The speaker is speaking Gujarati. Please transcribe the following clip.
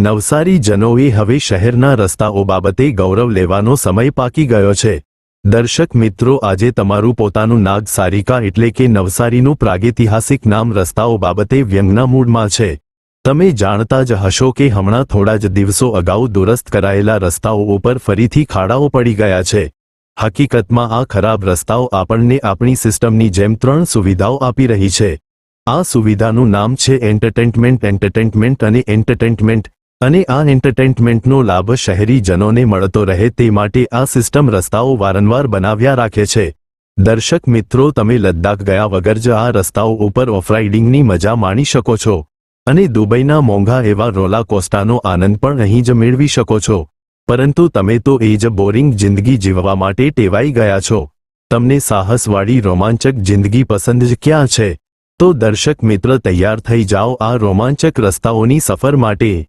નવસારી જનોએ હવે શહેરના રસ્તાઓ બાબતે ગૌરવ લેવાનો સમય પાકી ગયો છે. દર્શક મિત્રો, આજે તમારું પોતાનું નાગ સારિકા એટલે કે નવસારીનું પ્રાગૈતિહાસિક નામ રસ્તાઓ બાબતે વ્યંગના મૂડમાં છે. તમે જાણતા જ હશો કે હમણાં થોડા જ દિવસો અગાઉ દુરસ્ત કરાયેલા રસ્તાઓ ઉપર ફરીથી ખાડાઓ પડી ગયા છે. હકીકતમાં આ ખરાબ રસ્તાઓ આપણને આપણી સિસ્ટમની જેમ ત્રણ સુવિધાઓ આપી રહી છે. આ સુવિધાનું નામ છે એન્ટરટેનમેન્ટ એન્ટરટેનમેન્ટ અને એન્ટરટેનમેન્ટ. અને આ એન્ટરટેનમેન્ટનો લાભ શહેરીજનોને મળતો રહે તે માટે આ સિસ્ટમ રસ્તાઓ વારંવાર બનાવ્યા રાખે છે. દર્શક મિત્રો, તમે લદ્દાખ ગયા વગર જ આ રસ્તાઓ ઉપર ઓફરાઇડિંગની મજા માણી શકો છો. અને દુબઈના મોંઘા એવા રોલા કોસ્ટાનો આનંદ પણ અહીં જ મેળવી શકો છો. પરંતુ તમે તો એ જ બોરિંગ જિંદગી જીવવા માટે ટેવાઈ ગયા છો. તમને સાહસવાળી રોમાંચક જિંદગી પસંદ જ ક્યાં છે? તો દર્શક મિત્ર, તૈયાર થઈ જાઓ આ રોમાંચક રસ્તાઓની સફર માટે.